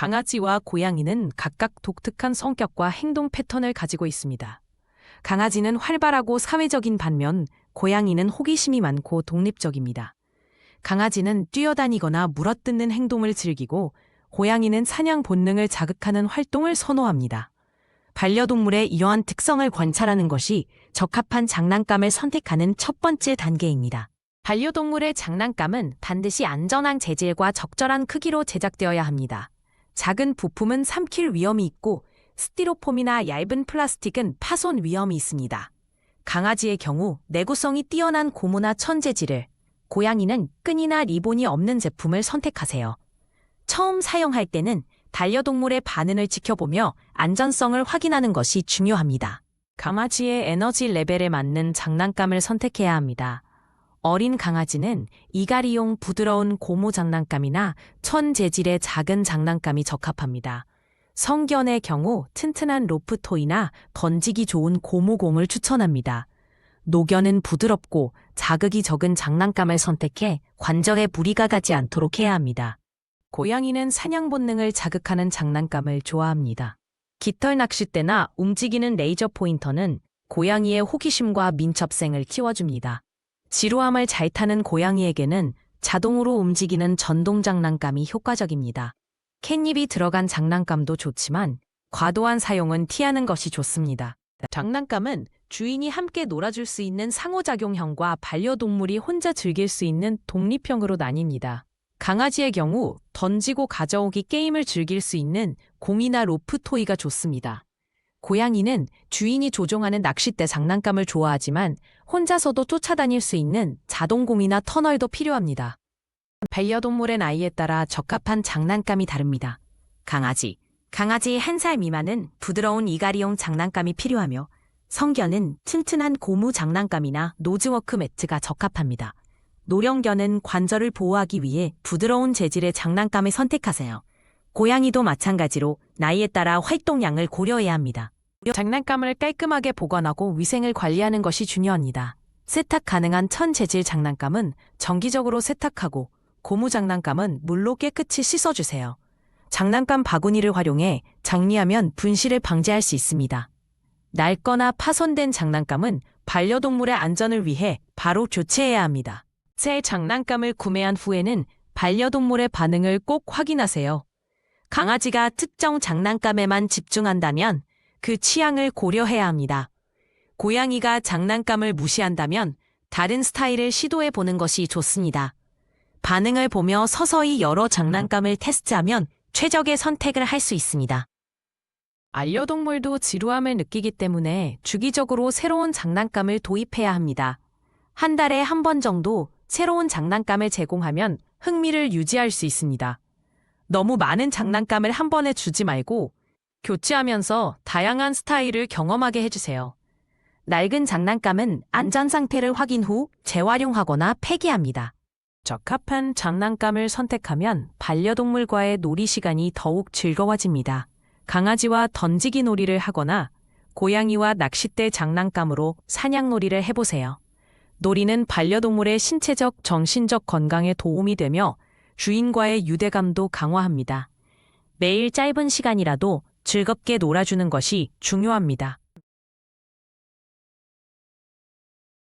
강아지와 고양이는 각각 독특한 성격과 행동 패턴을 가지고 있습니다. 강아지는 활발하고 사회적인 반면 고양이는 호기심이 많고 독립적입니다. 강아지는 뛰어다니거나 물어뜯는 행동을 즐기고 고양이는 사냥 본능을 자극하는 활동을 선호합니다. 반려동물의 이러한 특성을 관찰하는 것이 적합한 장난감을 선택하는 첫 번째 단계입니다. 반려동물의 장난감은 반드시 안전한 재질과 적절한 크기로 제작되어야 합니다. 작은 부품은 삼킬 위험이 있고 스티로폼이나 얇은 플라스틱은 파손 위험이 있습니다. 강아지의 경우 내구성이 뛰어난 고무나 천 재질을, 고양이는 끈이나 리본이 없는 제품을 선택하세요. 처음 사용할 때는 반려동물의 반응을 지켜보며 안전성을 확인하는 것이 중요합니다. 강아지의 에너지 레벨에 맞는 장난감을 선택해야 합니다. 어린 강아지는 이갈이용 부드러운 고무 장난감이나 천 재질의 작은 장난감이 적합합니다. 성견의 경우 튼튼한 로프 토이나 던지기 좋은 고무공을 추천합니다. 노견은 부드럽고 자극이 적은 장난감을 선택해 관절에 무리가 가지 않도록 해야 합니다. 고양이는 사냥 본능을 자극하는 장난감을 좋아합니다. 깃털 낚싯대나 움직이는 레이저 포인터는 고양이의 호기심과 민첩성을 키워줍니다. 지루함을 잘 타는 고양이에게는 자동으로 움직이는 전동 장난감이 효과적입니다. 캣닙이 들어간 장난감도 좋지만 과도한 사용은 피하는 것이 좋습니다. 장난감은 주인이 함께 놀아줄 수 있는 상호작용형과 반려동물이 혼자 즐길 수 있는 독립형으로 나뉩니다. 강아지의 경우 던지고 가져오기 게임을 즐길 수 있는 공이나 로프 토이가 좋습니다. 고양이는 주인이 조종하는 낚싯대 장난감을 좋아하지만 혼자서도 쫓아다닐 수 있는 자동공이나 터널도 필요합니다. 반려동물의 나이에 따라 적합한 장난감이 다릅니다. 강아지. 강아지 한 살 미만은 부드러운 이갈이용 장난감이 필요하며 성견은 튼튼한 고무 장난감이나 노즈워크 매트가 적합합니다. 노령견은 관절을 보호하기 위해 부드러운 재질의 장난감을 선택하세요. 고양이도 마찬가지로 나이에 따라 활동량을 고려해야 합니다. 장난감을 깔끔하게 보관하고 위생을 관리하는 것이 중요합니다. 세탁 가능한 천 재질 장난감은 정기적으로 세탁하고 고무 장난감은 물로 깨끗이 씻어주세요. 장난감 바구니를 활용해 정리하면 분실을 방지할 수 있습니다. 낡거나 파손된 장난감은 반려동물의 안전을 위해 바로 교체해야 합니다. 새 장난감을 구매한 후에는 반려동물의 반응을 꼭 확인하세요. 강아지가 특정 장난감에만 집중한다면 그 취향을 고려해야 합니다. 고양이가 장난감을 무시한다면 다른 스타일을 시도해 보는 것이 좋습니다. 반응을 보며 서서히 여러 장난감을 테스트하면 최적의 선택을 할 수 있습니다. 반려동물도 지루함을 느끼기 때문에 주기적으로 새로운 장난감을 도입해야 합니다. 한 달에 한 번 정도 새로운 장난감을 제공하면 흥미를 유지할 수 있습니다. 너무 많은 장난감을 한 번에 주지 말고 교체하면서 다양한 스타일을 경험하게 해주세요. 낡은 장난감은 안전 상태를 확인 후 재활용하거나 폐기합니다. 적합한 장난감을 선택하면 반려동물과의 놀이 시간이 더욱 즐거워집니다. 강아지와 던지기 놀이를 하거나 고양이와 낚싯대 장난감으로 사냥놀이를 해보세요. 놀이는 반려동물의 신체적, 정신적 건강에 도움이 되며 주인과의 유대감도 강화합니다. 매일 짧은 시간이라도 즐겁게 놀아주는 것이 중요합니다.